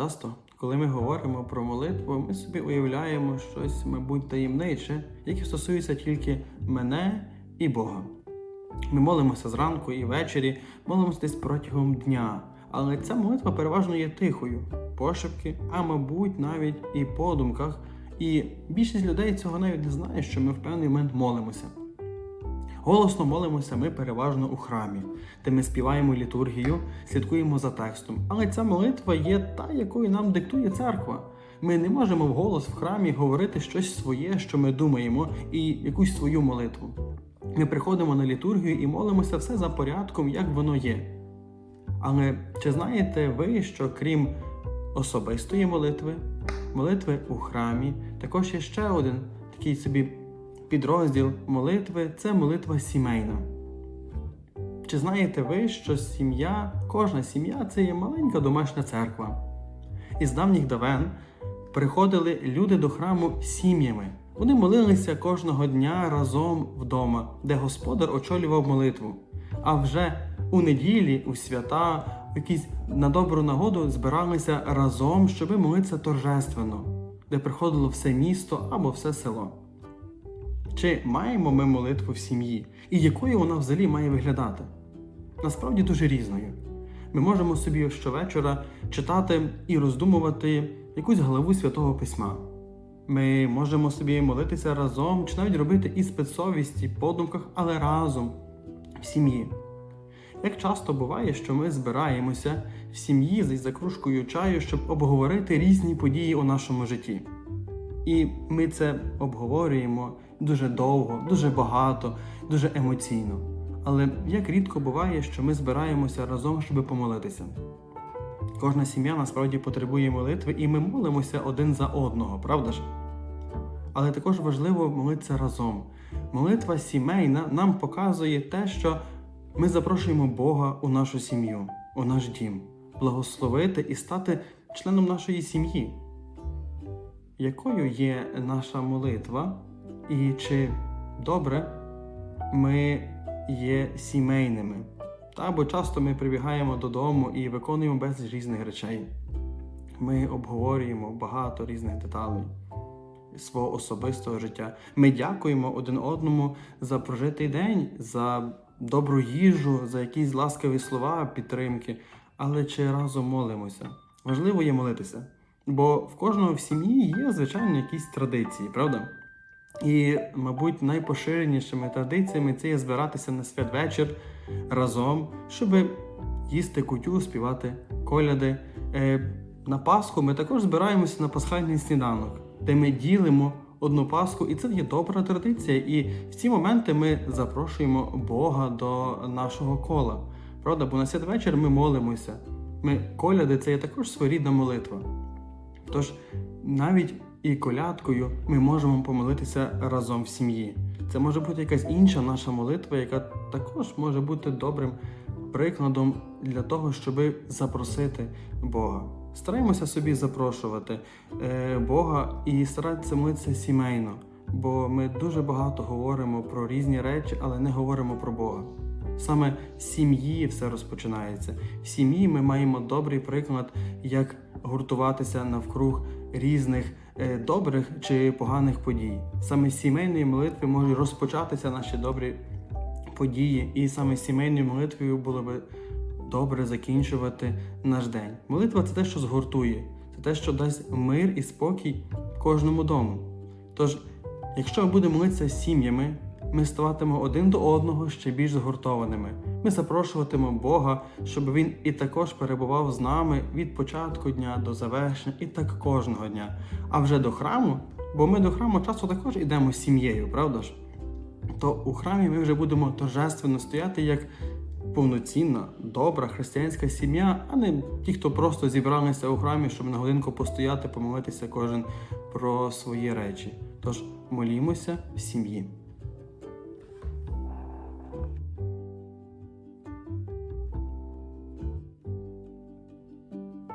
Часто, коли ми говоримо про молитву, ми собі уявляємо щось, мабуть, таємниче, яке стосується тільки мене і Бога. Ми молимося зранку і ввечері, молимося десь протягом дня. Але ця молитва переважно є тихою, пошепки, а мабуть, навіть і по думках. І більшість людей цього навіть не знає, що ми в певний момент молимося. Голосно молимося ми переважно у храмі, де ми співаємо літургію, слідкуємо за текстом. Але ця молитва є та, якою нам диктує церква. Ми не можемо вголос в храмі говорити щось своє, що ми думаємо, і якусь свою молитву. Ми приходимо на літургію і молимося все за порядком, як воно є. Але чи знаєте ви, що крім особистої молитви, молитви у храмі, також є ще один такий собі підрозділ молитви це молитва сімейна. Чи знаєте ви, що сім'я, кожна сім'я це є маленька домашня церква? Із давніх давен приходили люди до храму сім'ями. Вони молилися кожного дня разом вдома, де господар очолював молитву. А вже у неділі, у свята, якісь на добру нагоду збиралися разом, щоби молитися торжественно, де приходило все місто або все село. Чи маємо ми молитву в сім'ї? І якою вона взагалі має виглядати? Насправді дуже різною. Ми можемо собі щовечора читати і роздумувати якусь главу святого письма. Ми можемо собі молитися разом, чи навіть робити іспит совісті, подумках, але разом в сім'ї. Як часто буває, що ми збираємося в сім'ї за кружкою чаю, щоб обговорити різні події у нашому житті. І ми це обговорюємо дуже довго, дуже багато, дуже емоційно. Але як рідко буває, що ми збираємося разом, щоб помолитися. Кожна сім'я насправді потребує молитви, і ми молимося один за одного, правда ж? Але також важливо молитися разом. Молитва сімейна нам показує те, що ми запрошуємо Бога у нашу сім'ю, у наш дім, благословити і стати членом нашої сім'ї. Якою є наша молитва, і чи добре ми є сімейними? Та бо часто ми прибігаємо додому і виконуємо безліч різних речей. Ми обговорюємо багато різних деталей свого особистого життя. Ми дякуємо один одному за прожитий день, за добру їжу, за якісь ласкаві слова, підтримки, але чи разом молимося? Важливо є молитися. Бо в кожного в сім'ї є, звичайно, якісь традиції, правда? І, мабуть, найпоширенішими традиціями це є збиратися на святвечір разом, щоб їсти кутю, співати коляди. Е, на Пасху ми також збираємося на пасхальний сніданок, де ми ділимо одну Пасху, і це є добра традиція. І в ці моменти ми запрошуємо Бога до нашого кола. Правда, бо на святвечір ми молимося. Ми коляди це є також своєрідна молитва. Тож навіть і колядкою ми можемо помолитися разом в сім'ї. Це може бути якась інша наша молитва, яка також може бути добрим прикладом для того, щоб запросити Бога. Стараємося собі запрошувати е, Бога і старатися молитися сімейно, бо ми дуже багато говоримо про різні речі, але не говоримо про Бога. Саме з сім'ї все розпочинається. В сім'ї ми маємо добрий приклад, як гуртуватися навкруг різних добрих чи поганих подій. Саме з сімейної молитви можуть розпочатися наші добрі події, і саме з сімейною молитвою було би добре закінчувати наш день. Молитва це те, що згуртує, це те, що дасть мир і спокій кожному дому. Тож, якщо ми будемо молитися з сім'ями, ми ставатимемо один до одного ще більш згуртованими. Ми запрошуватимемо Бога, щоб Він і також перебував з нами від початку дня до завершення, і так кожного дня. А вже до храму, бо ми до храму часто також йдемо з сім'єю, правда ж? То у храмі ми вже будемо торжественно стояти як повноцінна, добра християнська сім'я, а не ті, хто просто зібралися у храмі, щоб на годинку постояти, помолитися кожен про свої речі. Тож молімося в сім'ї.